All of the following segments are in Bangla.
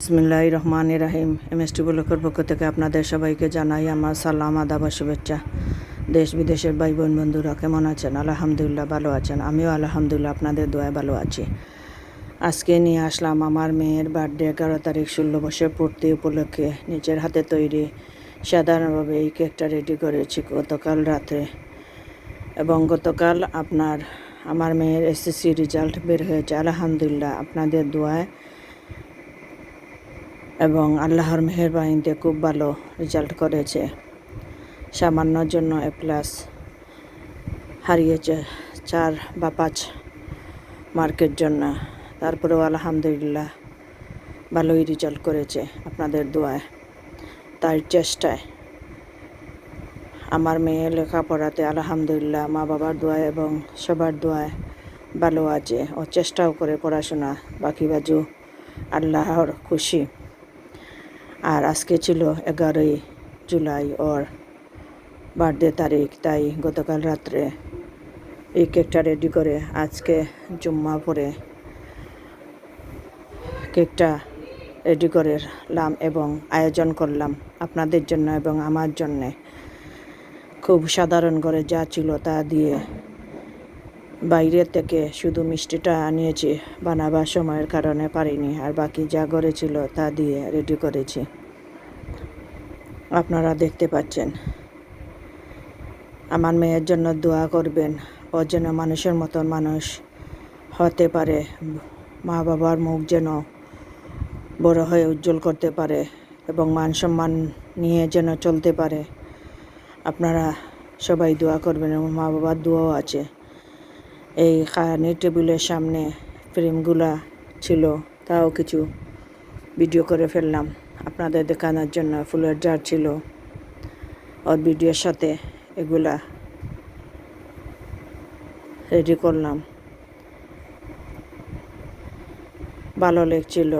বিসমিল্লাহ রহমান রাহিম। এম এস টি ব্লকের পক্ষ থেকে আপনাদের সবাইকে জানাই আমার সালাম, আদাব শুভেচ্ছা। দেশ বিদেশের ভাই বোন বন্ধুরা, কেমন আছেন? আলহামদুলিল্লাহ ভালো আছেন। আমিও আলহামদুলিল্লাহ আপনাদের দোয়ায় ভালো আছি। আজকে নিয়ে আসলাম আমার মেয়ের বার্থডে এগারো তারিখ, ষোলো বছর পূর্তি উপলক্ষে। নিজের হাতে তৈরি সাধারণভাবে এই কেকটা রেডি করেছি। গতকাল রাতে এবং গতকাল আপনার, আমার মেয়ের এসএসসি রেজাল্ট বের হয়েছে। আলহামদুলিল্লাহ, আপনাদের দোয়ায় এবং আল্লাহর মেহরবানিতে খুব ভালো রেজাল্ট করেছে। সামান্যর জন্য এ প্লাস হারিয়েছে চার বা পাঁচ মার্কের জন্য। তারপরেও আলহামদুলিল্লাহ ভালোই রেজাল্ট করেছে আপনাদের দোয়ায়। তার চেষ্টায় আমার মেয়ে লেখাপড়াতে আলহামদুলিল্লাহ মা বাবার দোয়ায় এবং সবার দোয়ায় ভালো আছে ও চেষ্টাও করে পড়াশোনা। বাকি বাজু আল্লাহর খুশি। আর আজকে ছিল এগারোই জুলাই ওর বার্থডে তারিখ, তাই গতকাল রাত্রে এই কেকটা রেডি করে আজকে জুম্মা পরে কেকটা রেডি করে লাম এবং আয়োজন করলাম আপনাদের জন্য এবং আমার জন্যে। খুব সাধারণ করে যা ছিল তা দিয়ে বাইরে থেকে শুধু মিষ্টিটা আনিয়েছি, বানাবার সময়ের কারণে পারিনি, আর বাকি যা ছিল তা দিয়ে রেডি করেছি। আপনারা দেখতে পাচ্ছেন। আমার মেয়ের জন্য দোয়া করবেন, ও যেন মানুষের মতন মানুষ হতে পারে, মা বাবার মুখ যেন বড় হয়ে উজ্জ্বল করতে পারে, এবং মান সম্মান নিয়ে যেন চলতে পারে। আপনারা সবাই দোয়া করবেন এবং মা বাবার দোয়াও আছে। এই খানি টেবিলের সামনে ফ্রেমগুলা ছিল, তাও কিছু ভিডিও করে ফেললাম। আপনাদের দেখানোর জন্য ফুলের জার ছিল। ওর ভিডিওর সাথে এগুলা রেডি করলাম। ভালো লেগছিল।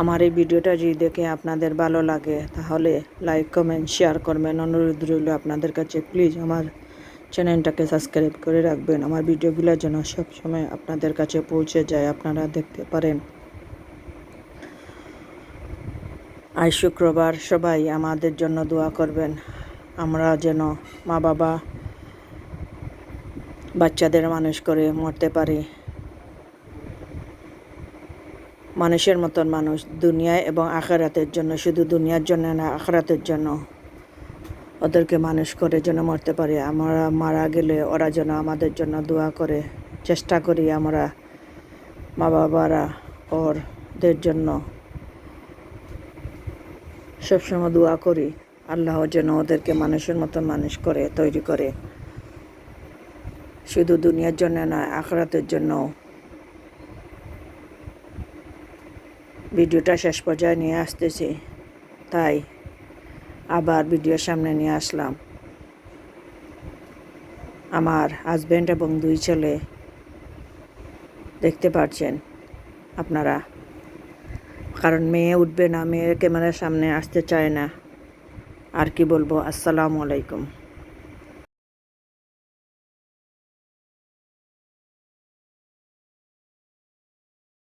আমার এই ভিডিওটা যদি দেখে আপনাদের ভালো লাগে, তাহলে লাইক কমেন্ট শেয়ার করবেন। অনুরোধ রইল আপনাদের কাছে। প্লিজ আমার চ্যানেলটাকে সাবস্ক্রাইব করে রাখবেন। আমার ভিডিওগুলো যেন সবসময় আপনাদের কাছে পৌঁছে যায়, আপনারা দেখতে পারেন। আজ শুক্রবার সবাই আমাদের জন্য দোয়া করবেন। আমরা যেন মা বাবা বাচ্চাদের মানুষ করে মরতে পারি। মানুষের মতন মানুষ দুনিয়ায় এবং আখারাতের জন্য, শুধু দুনিয়ার জন্য না, আখারাতের জন্য। ওদেরকে মানুষ করে যেন মরতে পারি। আমরা মারা গেলে ওরা যেন আমাদের জন্য দোয়া করে। চেষ্টা করি আমরা মা বাবারা ওরদের জন্য। সবসময় দোয়া করি। আল্লাহ যেন ওদেরকে মানুষের মতন মানুষ করে, তৈরি করে। শুধু দুনিয়ার জন্য নয় আখরাতের জন্য ভিডিওটা শেষ পর্যায়ে নিয়ে আসতেছি। তাই আবার ভিডিওর সামনে নিয়ে আসলাম। আমার হাজব্যান্ড এবং দুই ছেলে, দেখতে পাচ্ছেন আপনারা? কারণ মেয়ে উঠবে না, মেয়ে ক্যামেরার সামনে আসতে চায় না। আর কি বলব? আসসালামু আলাইকুম।